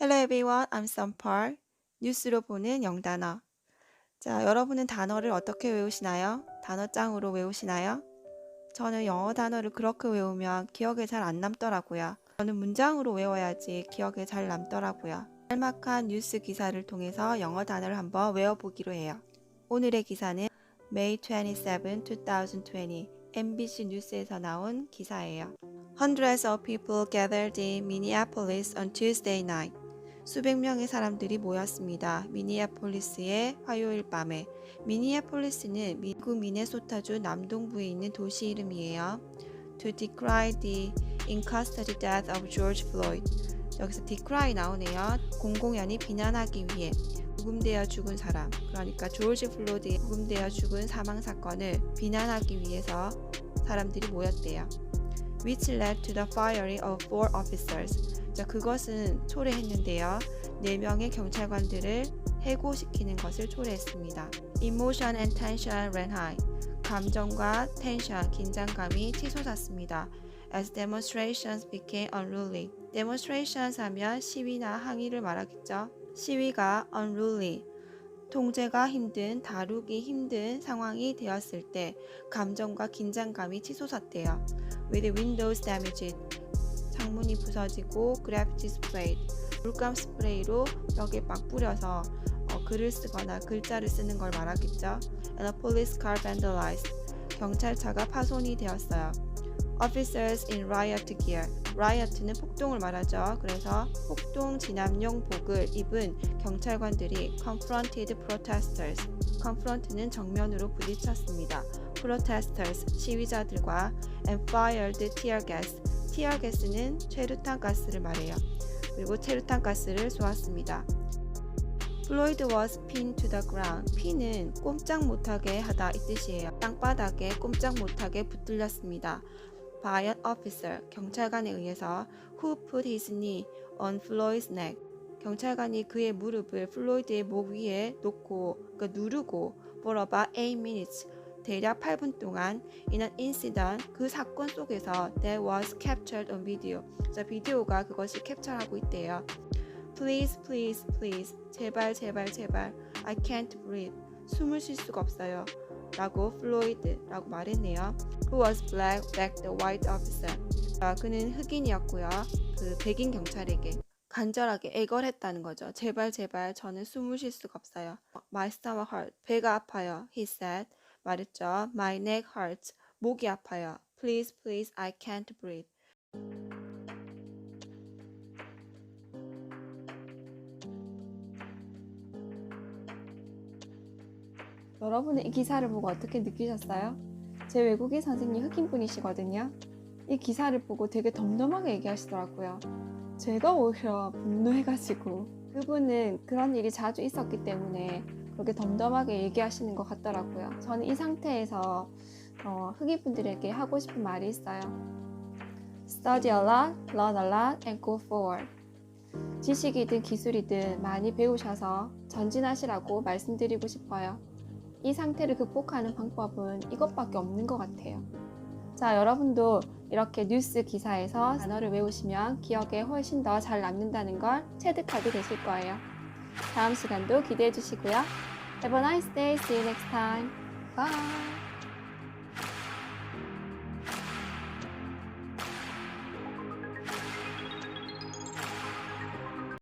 Hello everyone, I'm Sunpark. 뉴스로 보는 영단어. 자, 여러분은 단어를 어떻게 외우시나요? 단어장으로 외우시나요? 저는 영어 단어를 그렇게 외우면 기억에 잘 안 남더라고요. 저는 문장으로 외워야지 기억에 잘 남더라고요. 짤막한 뉴스 기사를 통해서 영어 단어를 한번 외워보기로 해요. 오늘의 기사는 May 27, 2020 MBC 뉴스에서 나온 기사예요. Hundreds of people gathered in Minneapolis on Tuesday night. 수백 명의 사람들이 모였습니다. 미니애폴리스의 화요일 밤에. 미니애폴리스는 미국 미네소타주 남동부에 있는 도시 이름이에요. To decry the in custody death of George Floyd. 여기서 decry 나오네요. 공공연히 비난하기 위해 구금되어 죽은 사람, 그러니까 조지 플로드의 구금되어 죽은 사망 사건을 비난하기 위해서 사람들이 모였대요. Which led to the firing of four officers. 자, 그것은 초래했는데요. 4명의 경찰관들을 해고시키는 것을 초래했습니다. Emotion and tension ran high. 감정과 텐션, 긴장감이 치솟았습니다. As demonstrations became unruly. demonstrations 하면 시위나 항의를 말하겠죠. 시위가 unruly. 통제가 힘든, 다루기 힘든 상황이 되었을 때 감정과 긴장감이 치솟았대요. With windows damaged. 창문이 부서지고 그래피티 스프레이 물감 스프레이로 벽에 막 뿌려서 어, 글을 쓰거나 글자를 쓰는 걸 말하겠죠. And a police car vandalized. 경찰차가 파손이 되었어요. Officers in riot gear. riot는 폭동을 말하죠. 그래서 폭동 진압용 복을 입은 경찰관들이 confronted protesters. confront는 정면으로 부딪혔습니다. Protesters 시위자들과 and fired tear gas. 티어 가스는 최루탄 가스를 말해요. 그리고 최루탄 가스를 쏘았습니다. Floyd was pinned to the ground. pin은 꼼짝 못하게 하다 이 뜻이에요. 땅바닥에 꼼짝 못하게 붙들렸습니다. by an officer, 경찰관에 의해서 who put his knee on Floyd's neck. 경찰관이 그의 무릎을 플로이드의 목 위에 놓고 그 누르고 for about 8 minutes 대략 8분 동안 in an incident 그 사건 속에서 that was captured on video. 자, 비디오가 그것이 캡처하고 있대요. Please, please, please. 제발, 제발, 제발. I can't breathe. 숨을 쉴 수가 없어요. 라고 플로이드라고 말했네요. Who was black backed the white officer. 자, 그는 흑인이었고요. 그 백인 경찰에게 간절하게 애걸했다는 거죠. 제발, 제발. 저는 숨을 쉴 수가 없어요. My stomach hurt. 배가 아파요. He said. 말했죠. My neck hurts. 목이 아파요. Please, please, I can't breathe. 여러분은 이 기사를 보고 어떻게 느끼셨어요? 제 외국인 선생님 흑인분이시거든요. 이 기사를 보고 되게 덤덤하게 얘기하시더라고요. 제가 오히려 분노해가지고 그분은 그런 일이 자주 있었기 때문에 그렇게 덤덤하게 얘기하시는 것 같더라고요. 저는 이 상태에서 어, 흑인분들에게 하고 싶은 말이 있어요. Study a lot, learn a lot, and go forward. 지식이든 기술이든 많이 배우셔서 전진하시라고 말씀드리고 싶어요. 이 상태를 극복하는 방법은 이것밖에 없는 것 같아요. 자, 여러분도 이렇게 뉴스 기사에서 단어를 외우시면 기억에 훨씬 더 잘 남는다는 걸 체득하게 되실 거예요. 다음 시간도 기대해 주시고요. Have a nice day. See you next time. Bye.